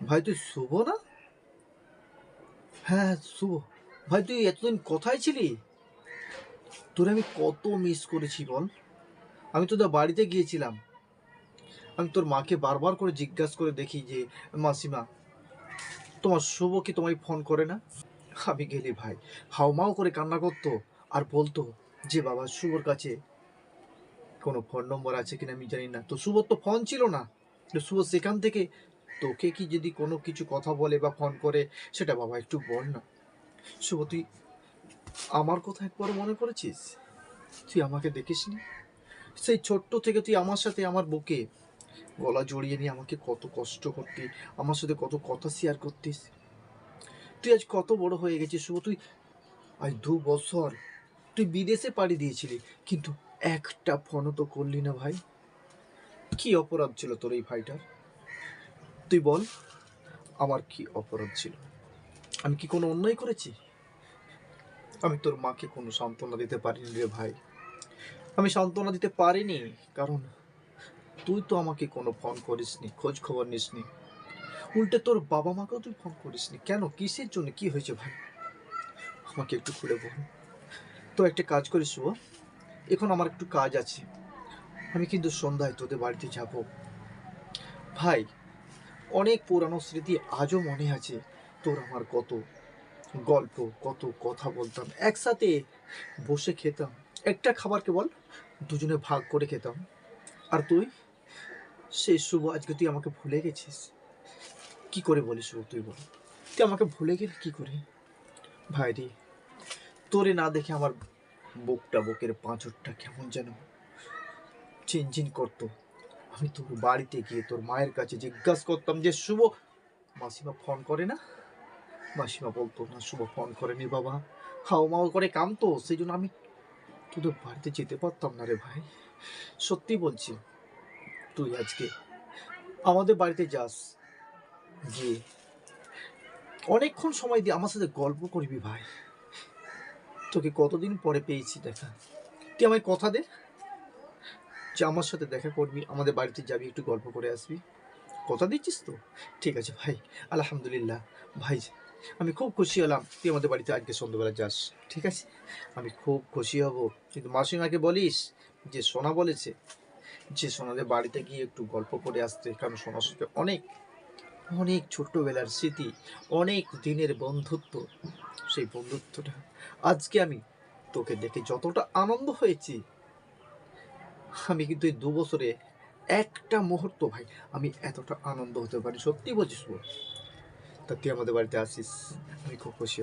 ভাই, তুই শুভ না? হ্যাঁ শুভ। ভাই, তুই এতদিন কোথায় ছিলি? তোর আমি কত মিস করেছি, বল। আমি তোদের বাড়িতে গিয়েছিলাম। আমি তোর মাকে বারবার করে জিজ্ঞাসা করে দেখি যে, মাসিমা, তোমার শুভ কি তোমায় ফোন করে না? আমি গেলি, ভাই। হাওমাও করে কান্না করতো আর বলতো যে, বাবা, শুভর কাছে কোনো ফোন নম্বর আছে কিনা আমি জানি না। তো শুভর তো ফোন ছিল না। শুভ সেখান থেকে তোকে কি যদি কোনো কিছু কথা বলে বা ফোন করে, সেটা বাবা একটু বল না। শুভ, তুই আমার কথা একবার মনে করেছিস? তুই আমাকে দেখিসনি? সেই ছোট্ট থেকে তুই আমার সাথে আমার বুকে গলা জড়িয়ে নিয়ে আমাকে কত কষ্ট করতি, আমার সাথে কত কথা শেয়ার করতিস। তুই আজ কত বড় হয়ে গেছিস, শুভ, তুই আজ দু বছর তুই বিদেশে পাড়ি দিয়েছিলি, কিন্তু একটা ফোনও তো করলি না ভাই। কি অপরাধ ছিল তোর এই ভাইটার? তুই বল, আমার কি অপরাধ ছিল? আমি কি কোনো অন্যায় করেছি? আমি তোর মাকে কোনো সান্ত্বনা দিতে পারিনি রে ভাই। আমি সান্ত্বনা দিতে পারিনি, কারণ তুই তো আমাকে কোনো ফোন করিসনি খোঁজ খবর নিসনি। উল্টে তোর বাবা মাকেও তুই ফোন করিসনি। কেন? কিসের জন্য? কি হয়েছে ভাই? আমাকে একটু খুলে বল। তো একটা কাজ করিস, শুভ। এখন আমার একটু কাজ আছে। আমি কিন্তু সন্ধ্যায় তোদের বাড়িতে যাব। ভাই অনেক পুরানো স্মৃতি আজও মনে আছে। তোর আমার কত গল্প, কত কথা বলতাম, একসাথে বসে খেতাম। একটা খাবারকে বল, দুজনে ভাগ করে খেতাম। আর তুই? সেই শুভ, আজকে তুই আমাকে ভুলে গেছিস। কি করে বলিস শুভ, তুই বল। তুই আমাকে ভুলে গেলি কি করে? ভাই রে তোরে না দেখে আমার বুকটা, বুকের পাঁচরটা কেমন যেন চিনচিন করতো। আমি তোর বাড়িতে গিয়ে তোর মায়ের কাছে জিজ্ঞাসা করতাম যে, শুভ মাসিমা ফোন করে না? মাসিমা বলতো, না, শুভ ফোন করেনি বাবা। হাও মাও করে কামতো সেই জন্য আমি তোদের বাড়িতে যেতে পারতাম না রে ভাই। সত্যি বলছি, তুই আজকে আমাদের বাড়িতে যাস। গিয়ে অনেকক্ষণ সময় দিয়ে আমার সাথে গল্প করবি ভাই। তোকে কতদিন পরে পেয়েছি দেখা। তুই আমায় কথা দে। যে আমার সাথে দেখা করবি, আমাদের বাড়িতে যাবি, একটু গল্প করে আসবি। কথা দিচ্ছিস তো? ঠিক আছে ভাই, আলহামদুলিল্লাহ। ভাই, আমি খুব খুশি হলাম তুই আমাদের বাড়িতে আজকে সন্ধ্যাবেলা যাস, ঠিক আছে? আমি খুব খুশি হব। কিন্তু মাসিমাকে বলিস, যে সোনা বলেছে, যে সোনাদের বাড়িতে গিয়ে একটু গল্প করে আসতে, কারণ সোনার সাথে অনেক অনেক ছোট্টবেলার স্মৃতি, অনেক দিনের বন্ধুত্ব, সেই বন্ধুত্বটা আজকে আমি তোকে দেখে যতটা আনন্দ হয়েছি আমি কিন্তু এই দু বছরে একটা মুহূর্ত ভাই, আমি এতটা আনন্দ হতে পারি। সত্যি বলছিস বল। তা তুই আমাদের বাড়িতে আসিস, আমি খুব খুশি হব।